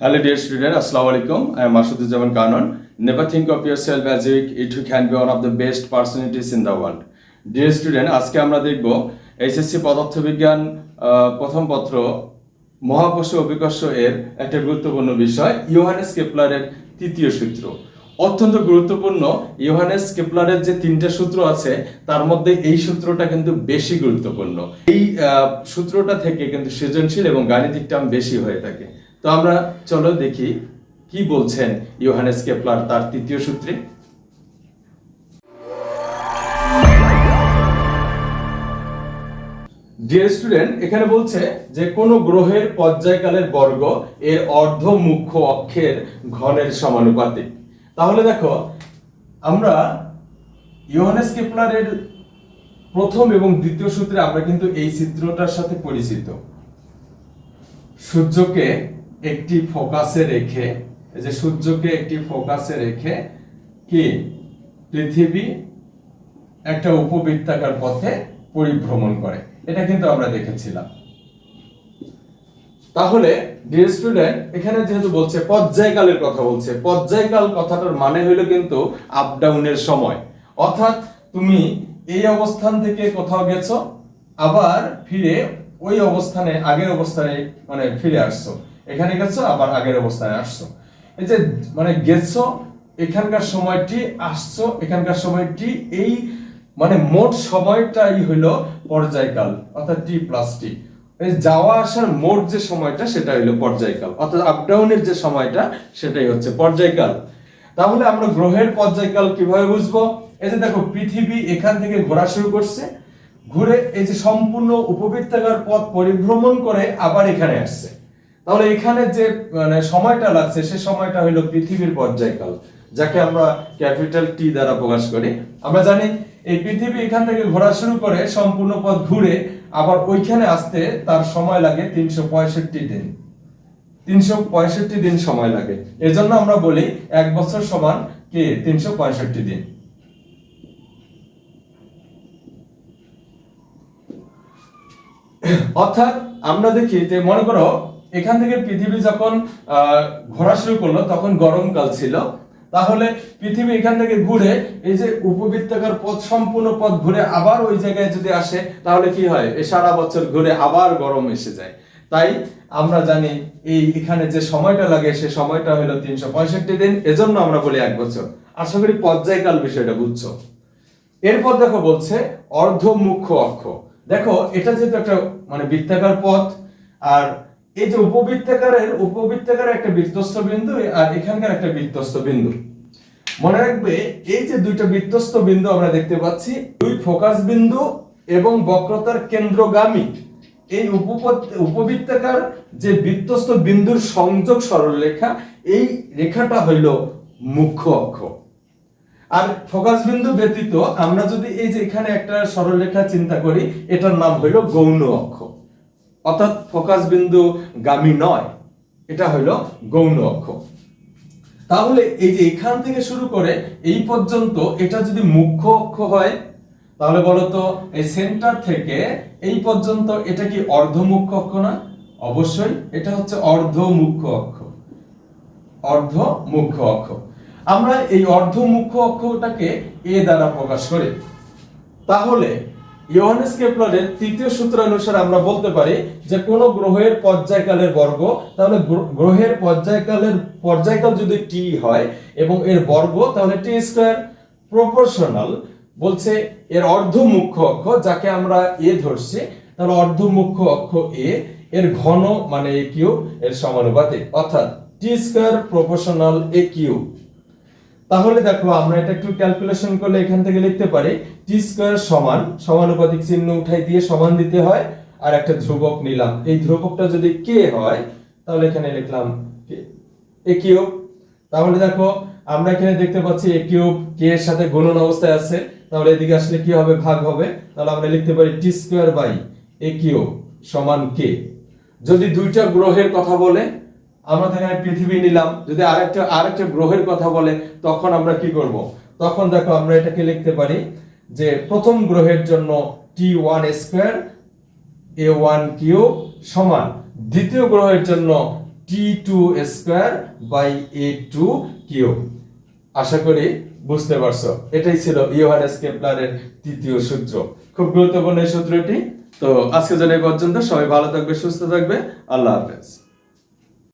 Hello, dear student. Assalamu alaikum. I am Masuduzzaman Kanon. Never think of yourself as if it can be one of the best personalities in the world. Dear student, আজকে আমরা দেখব HSC পদার্থবিজ্ঞান প্রথম পত্র মহাকর্ষ অভিকর্ষ এর একটা গুরুত্বপূর্ণ বিষয় ইয়োহানেস কেপলারের তৃতীয় সূত্র অত্যন্ত গুরুত্বপূর্ণ ইয়োহানেস কেপলারের যে তিনটা সূত্র আছে তার মধ্যে এই সূত্রটা কিন্তু বেশি গুরুত্বপূর্ণ এই সূত্রটা থেকে কিন্তু সৃজনশীল এবং গাণিতিক টার্ম বেশি হয়ে থাকে তো আমরা চলো দেখি কি বলছেন ইয়োহানেস কেপলার তার তৃতীয় সূত্রে। ডিয়ার স্টুডেন্ট এখানে বলছে যে কোন গ্রহের পর্যায়কালের বর্গ এর অর্ধ মুখ্য অক্ষের ঘনের সমানুপাতিক। তাহলে দেখো, আমরা ইয়োহানেস কেপলারের প্রথম এবং দ্বিতীয় সূত্রে আমরা কিন্তু এই চিত্রটার সাথে পরিচিত। সূর্যকে একটি ফোকাসে রেখে যে সূর্যকে একটি ফোকাসে রেখে কি? পৃথিবী একটা উপবৃত্তাকার পথে পরিভ্রমণ করে। এটা কিন্তু আমরা দেখেছিলাম। তাহলে ডিয়ার স্টুডেন্ট এখানে যেহেতু বলছে পর্যায়কালের কথা বলছে, পর্যায়কাল কথাটার মানে হলো কিন্তু আপ ডাউনের সময়। অর্থাৎ তুমি এই অবস্থান থেকে কোথাও গেছো, আবার ফিরে ওই অবস্থানে, আগের অবস্থানে মানে ফিরে আসছো। এখানে গেছো, আবার আগের অবস্থায় আসছো। এই যে মানে গেছো, এখানকার সময়টি, আসছো, এখানকার সময়টি, এই মানে মোট সময়টাই হইল পর্যায়কাল, অর্থাৎ টি প্লাস টি। যাওয়া আসার মোট যে সময়টা, সেটা হইল পর্যায়কাল, অর্থাৎ আপডাউনের যে সময়টা, সেটাই হচ্ছে পর্যায়কাল। তাহলে আমরা গ্রহের পর্যায়কাল কীভাবে বুঝব? এই যে দেখো, পৃথিবী এখান থেকে ঘোরা শুরু করছে ঘুরে এই যে সম্পূর্ণ উপবৃত্তাকার পথ পরিভ্রমণ করে আবার এখানে আসছে। তাহলে এখানে যে মানে সময়টা লাগছে, সে সময়টা হলো পৃথিবীর পর্যায়কাল, যাকে আমরা ক্যাপিটাল টি দ্বারা প্রকাশ করি। আমরা জানি এই পৃথিবী এখান থেকে ঘোরা শুরু করে সম্পূর্ণ পথ ঘুরে আবার ওইখানে আসতে তার সময় লাগে তিনশো পঁয়ষট্টি দিন। তিনশো পঁয়ষট্টি দিন সময় লাগে। এজন্য আমরা বলি এক বছর সমান কি? তিনশো পঁয়ষট্টি দিন। অর্থাৎ আমরা দেখি যে, মনে করো, এখান থেকে পৃথিবী যখন ঘোরা শুরু করল, তখন গরমকাল ছিল। তাহলে পৃথিবী এখান থেকে ঘুরে, এই যে উপবৃত্তাকার পথ, সম্পূর্ণ পথ ঘুরে আবার ওই জায়গায় যদি আসে, তাহলে কি হয়? এই সারা বছর ঘুরে আবার গরম এসে যায়। তাই আমরা জানি, এই এখানে যে সময়টা লাগে, সে সময়টা হলো তিনশো পঁয়ষট্টি দিন। এজন্য আমরা বলি এক বছর। আশা করি পর্যায়কাল বিষয়টা বুঝছ। এরপর দেখো বলছে অর্ধ মুখ্য অক্ষ। দেখো, এটা যেহেতু একটা মানে বৃত্তাকার পথ, আর এই যে উপবৃত্তাকারের উপবৃত্তাকারের একটা বৃত্তস্থ বিন্দু, আর এখানকার একটা বৃত্তস্থ বিন্দু। মনে রাখবে, এই যে দুইটা বৃত্তস্থ বিন্দু আমরা দেখতে পাচ্ছি, দুই ফোকাস বিন্দু এবং বক্রতার কেন্দ্রগামী। এই উপবৃত্তাকার যে বৃত্তস্থ বিন্দুর সংযোগ সরলরেখা, এই রেখাটা হইল মুখ্য অক্ষ। আর ফোকাস বিন্দু ব্যতীত আমরা যদি এই যে এখানে একটা সরলরেখা চিন্তা করি, এটার নাম হইল গৌণ অক্ষ। অর্থাৎ ফোকাস বিন্দু গামী নয়, এটা হইল গৌণ অক্ষ। তাহলে এই যে এখান থেকে শুরু করে এই পর্যন্ত এটা যদি মুখ্য অক্ষ হয়, তাহলে বলতো এই সেন্টার থেকে এই পর্যন্ত এটা কি অর্ধ মুখ্য অক্ষ না? অবশ্যই এটা হচ্ছে অর্ধ মুখ্য অক্ষ। অর্ধ মুখ্য অক্ষ। আমরা এই অর্ধ মুখ্য অক্ষটাকে এ দ্বারা প্রকাশ করি। তাহলে ইয়োহানেস কেপলারের তৃতীয় সূত্র অনুসারে আমরা বলতে পারি যে কোন গ্রহের পর্যায়কালের বর্গ, তাহলে গ্রহের পর্যায়কালের, পর্যায়কাল যদি টি হয় এবং এর বর্গ, তাহলে টি স্কয়ার প্রপোর্শনাল বলছে এর অর্ধ মুখ্য অক্ষ যাকে আমরা এ ধরছি, তাহলে অর্ধ মুখ্য অক্ষ এ, এর ঘন মানে এ কিউ এর সমানুপাতিক। অর্থাৎ T square proportional A cube. তাহলে দেখো, আমরা এটা একটু ক্যালকুলেশন করলে এখান থেকে লিখতে পারি টি স্কয়ার সমান, সমানুপাতিক চিহ্ন উঠাই দিয়ে সমান দিতে হয়, আর একটা ধ্রুবক নিলাম। এই ধ্রুবকটা যদি কে হয়, তাহলে এখানে লিখলাম কে এ কিউব। তাহলে দেখো, আমরা এখানে দেখতে পাচ্ছি এ কিউব কে এর সাথে গুণন অবস্থায় আছে। তাহলে এদিকে আসলে কি হবে? ভাগ হবে। তাহলে আমরা লিখতে পারি T square by A cube সমান কে যদি দুইটা গ্রহের কথা বলে আমরা তো এখানে পৃথিবী নিলাম। যদি আরেকটা আরেকটা গ্রহের কথা বলে, তখন আমরা কি করব? তখন দেখো আমরা এটাকে লিখতে পারি যে প্রথম গ্রহের জন্য T one square A one cube সমান। দ্বিতীয় গ্রহের জন্য T two square by A two cube আশা করি বুঝতে পারছ। এটাই ছিল ইয়োহানেস কেপলারের তৃতীয় সূত্র। খুব গুরুত্বপূর্ণ এই সূত্রটি। তো আজকে জন্য এই পর্যন্ত। সবাই ভালো থাকবে, সুস্থ থাকবে। আল্লাহ হাফেজ।